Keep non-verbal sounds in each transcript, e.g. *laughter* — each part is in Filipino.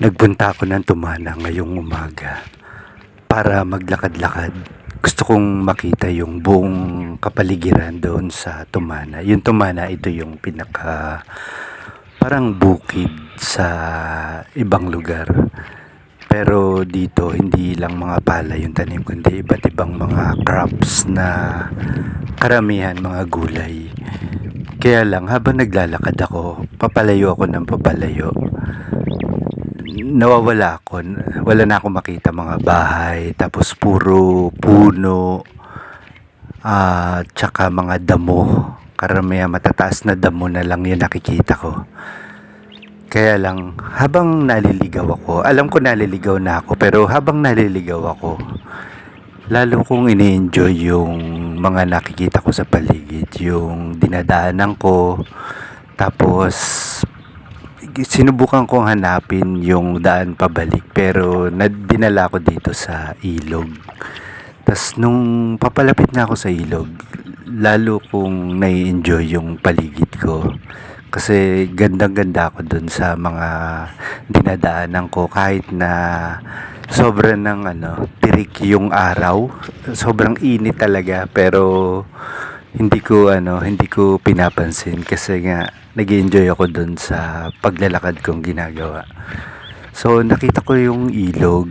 Nagpunta ako ng Tumana ngayong umaga para maglakad-lakad. Gusto kong makita yung buong kapaligiran doon sa Tumana. Yung Tumana, ito yung pinaka parang bukid sa ibang lugar. Pero dito, hindi lang mga pala yung tanim, kundi iba't ibang mga crops na karamihan mga gulay. Kaya lang, habang naglalakad ako, papalayo ako ng papalayo nawawala ako. Wala na akong makita mga bahay. Tapos puro puno. At tsaka mga damo. Karamihan matataas na damo na lang yung nakikita ko. Kaya lang, habang naliligaw ako, alam ko naliligaw na ako, pero habang naliligaw ako, lalo kong ini-enjoy yung mga nakikita ko sa paligid, yung dinadaanan ko, tapos sinubukan kong hanapin yung daan pabalik pero nadinala ko dito sa ilog. Tapos nung papalapit na ako sa ilog, lalo kong nai-enjoy yung paligid ko. Kasi gandang-ganda ako dun sa mga dinadaanan ko kahit na sobrang ng ano, tirik yung araw. Sobrang init talaga pero hindi ko ano, hindi ko pinapansin kasi nga nag-enjoy ako dun sa paglalakad kong ginagawa. So nakita ko yung ilog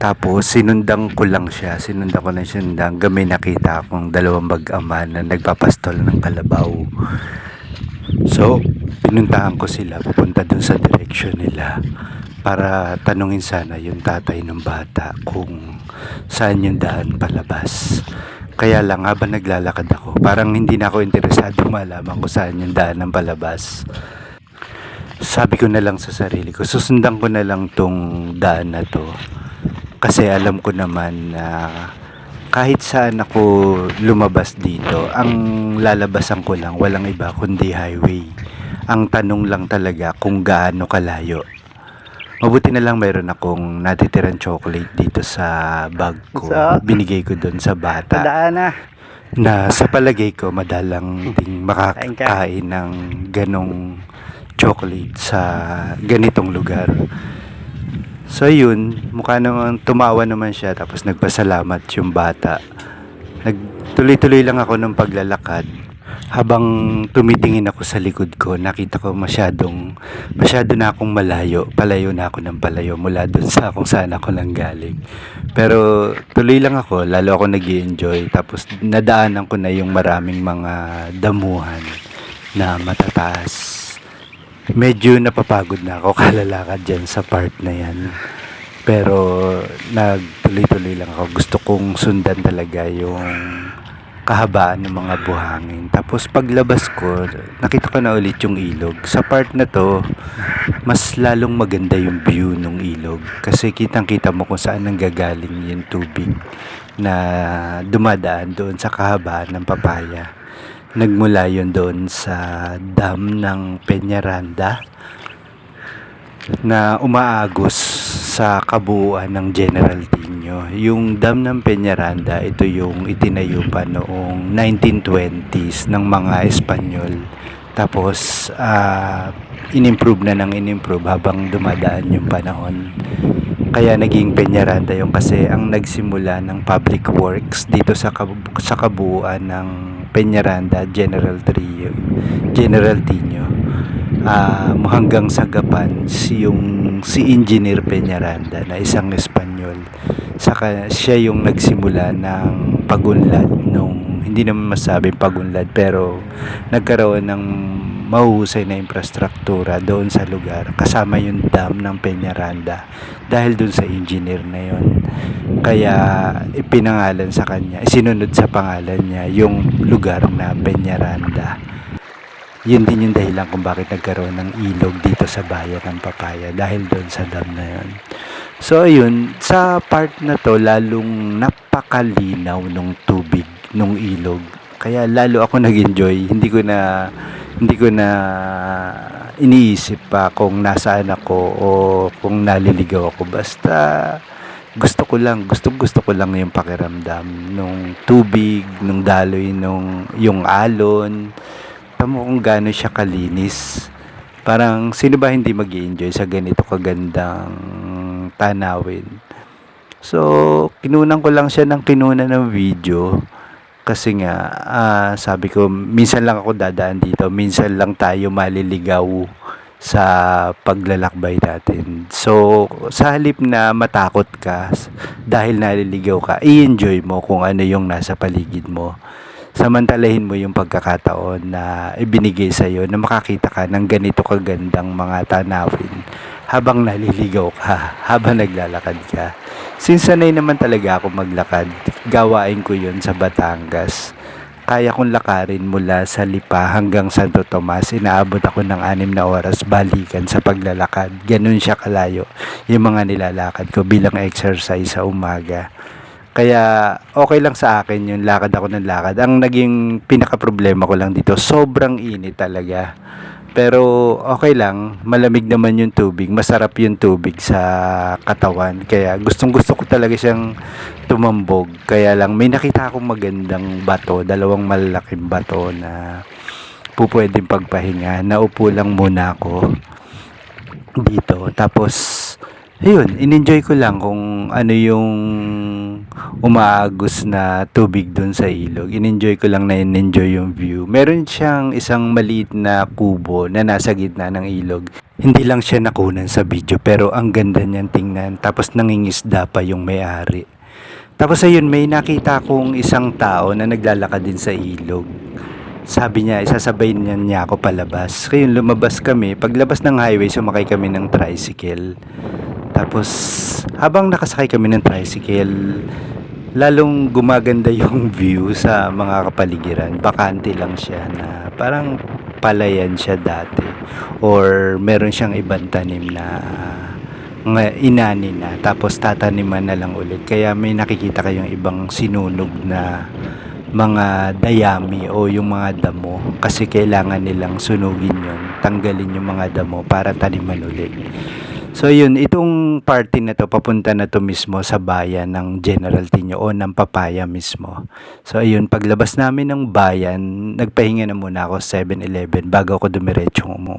tapos sinundan ko lang siya, sinundan ko na sinundan hanggang may nakita akong dalawang mag-ama na nagpapastol ng kalabaw. So pinuntahan ko sila pupunta dun sa direksyon nila para tanungin sana yung tatay ng bata kung saan yung daan palabas. Kaya lang habang naglalakad ako, parang hindi na ako interesado malaman kung saan yung daan ng palabas. Sabi ko na lang sa sarili ko, susundan ko na lang tong daan na to. Kasi alam ko naman na kahit saan ako lumabas dito, ang lalabasan ko lang, walang iba kundi highway. Ang tanong lang talaga kung gaano kalayo. Mabuti na lang mayroon akong natitirang chocolate dito sa bag ko. Sa- Binigay ko doon sa bata Tandaan na. na sa palagay ko madalang ding Kain ka. makakain ng ganong chocolate sa ganitong lugar. So yun, mukha naman tumawa naman siya tapos nagpasalamat yung bata. Nagtuloy-tuloy lang ako ng paglalakad. Habang tumitingin ako sa likod ko, nakita ko masyadong masyado na akong malayo. Palayo na ako ng palayo mula dun sa kung saan ako nanggaling. Pero tuloy lang ako, lalo ako nag enjoy Tapos nadaanan ko na yung maraming mga damuhan na matataas. Medyo napapagod na ako *laughs* kalalakad dyan sa part na yan. Pero nagtuloy-tuloy lang ako. Gusto kong sundan talaga yung kahabaan ng mga buhangin. Tapos paglabas ko, nakita ko na ulit yung ilog. Sa part na to, mas lalong maganda yung view ng ilog. Kasi kitang-kita mo kung saan nanggagaling yung tubig na dumadaan doon sa kahabaan ng papaya. Nagmula yun doon sa dam ng Peñaranda na umaagos sa kabuuan ng General Tino. Yung dam ng Peñaranda, ito yung itinayo pa noong 1920s ng mga Espanyol. Tapos, ah, inimprove na ng inimprove habang dumadaan yung panahon. Kaya naging Peñaranda yung kasi ang nagsimula ng public works dito sa, kab- sa kabuuan ng Peñaranda General Trio, General Tino ah hanggang sa Gapan si yung si Engineer Peñaranda na isang Espanyol saka siya yung nagsimula ng pagunlad nung hindi naman masabing pagunlad pero nagkaroon ng mahuhusay na infrastruktura doon sa lugar kasama yung dam ng Peñaranda dahil doon sa engineer na yon kaya ipinangalan sa kanya isinunod sa pangalan niya yung lugar na Peñaranda yun din yung dahilan kung bakit nagkaroon ng ilog dito sa bayan ng Papaya dahil doon sa dam na yun. So ayun, sa part na to lalong napakalinaw nung tubig nung ilog. Kaya lalo ako nag-enjoy. Hindi ko na hindi ko na iniisip pa kung nasaan ako o kung naliligaw ako. Basta gusto ko lang, gusto gusto ko lang yung pakiramdam nung tubig, nung daloy, nung yung alon. Tamo kung gaano siya kalinis. Parang sino ba hindi mag enjoy sa ganito kagandang tanawin? So, kinunan ko lang siya ng kinunan ng video kasi nga ah, sabi ko minsan lang ako dadaan dito, minsan lang tayo maliligaw sa paglalakbay natin. So, sa halip na matakot ka dahil naliligaw ka, i-enjoy mo kung ano yung nasa paligid mo. Samantalahin mo yung pagkakataon na ibinigay sa iyo na makakita ka ng ganito kagandang mga tanawin habang naliligaw ka, *laughs* habang naglalakad ka. Since sanay naman talaga ako maglakad, gawain ko yun sa Batangas. Kaya kong lakarin mula sa Lipa hanggang Santo Tomas. Inaabot ako ng anim na oras balikan sa paglalakad. Ganun siya kalayo yung mga nilalakad ko bilang exercise sa umaga. Kaya okay lang sa akin yung lakad ako ng lakad. Ang naging pinaka-problema ko lang dito, sobrang init talaga. Pero okay lang, malamig naman yung tubig, masarap yung tubig sa katawan. Kaya gustong gusto ko talaga siyang tumambog. Kaya lang may nakita akong magandang bato, dalawang malalaking bato na po pwedeng pagpahinga. Naupo lang muna ako dito. Tapos, ayun, in-enjoy ko lang kung ano yung umaagos na tubig dun sa ilog. In-enjoy ko lang na in-enjoy yung view. Meron siyang isang maliit na kubo na nasa gitna ng ilog. Hindi lang siya nakunan sa video pero ang ganda niyan tingnan. Tapos nangingisda pa yung may-ari. Tapos ayun, may nakita kong isang tao na naglalakad din sa ilog. Sabi niya, isasabay niya, niya ako palabas. Kaya lumabas kami. Paglabas ng highway, sumakay kami ng tricycle. Tapos, habang nakasakay kami ng tricycle, lalong gumaganda yung *laughs* view sa mga kapaligiran. Bakante lang siya na parang palayan siya dati. Or meron siyang ibang tanim na inani na. Tapos tataniman na lang ulit. Kaya may nakikita kayong ibang sinunog na mga dayami o yung mga damo. Kasi kailangan nilang sunugin yun. Tanggalin yung mga damo para taniman ulit so yun itong party na to papunta na to mismo sa bayan ng General Tino o ng Papaya mismo. So ayun paglabas namin ng bayan nagpahinga na muna ako sa 7-Eleven bago ako dumiretsong umu